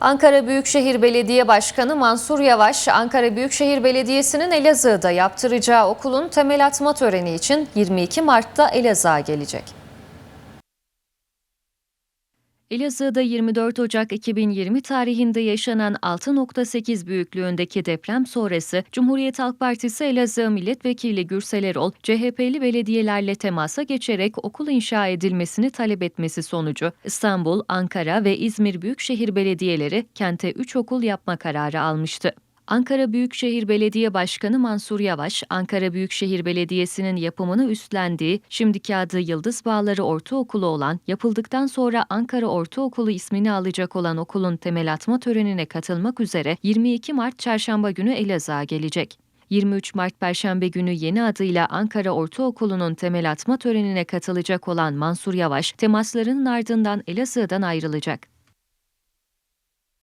Ankara Büyükşehir Belediye Başkanı Mansur Yavaş, Ankara Büyükşehir Belediyesi'nin Elazığ'da yaptıracağı okulun temel atma töreni için 22 Mart'ta Elazığ'a gelecek. Elazığ'da 24 Ocak 2020 tarihinde yaşanan 6.8 büyüklüğündeki deprem sonrası Cumhuriyet Halk Partisi Elazığ Milletvekili Gürsel Erol, CHP'li belediyelerle temasa geçerek okul inşa edilmesini talep etmesi sonucu İstanbul, Ankara ve İzmir Büyükşehir Belediyeleri kente 3 okul yapma kararı almıştı. Ankara Büyükşehir Belediye Başkanı Mansur Yavaş, Ankara Büyükşehir Belediyesi'nin yapımını üstlendiği, şimdiki adı Yıldız Bağları Ortaokulu olan, yapıldıktan sonra Ankara Ortaokulu ismini alacak olan okulun temel atma törenine katılmak üzere 22 Mart Çarşamba günü Elazığ'a gelecek. 23 Mart Perşembe günü yeni adıyla Ankara Ortaokulu'nun temel atma törenine katılacak olan Mansur Yavaş, temaslarının ardından Elazığ'dan ayrılacak.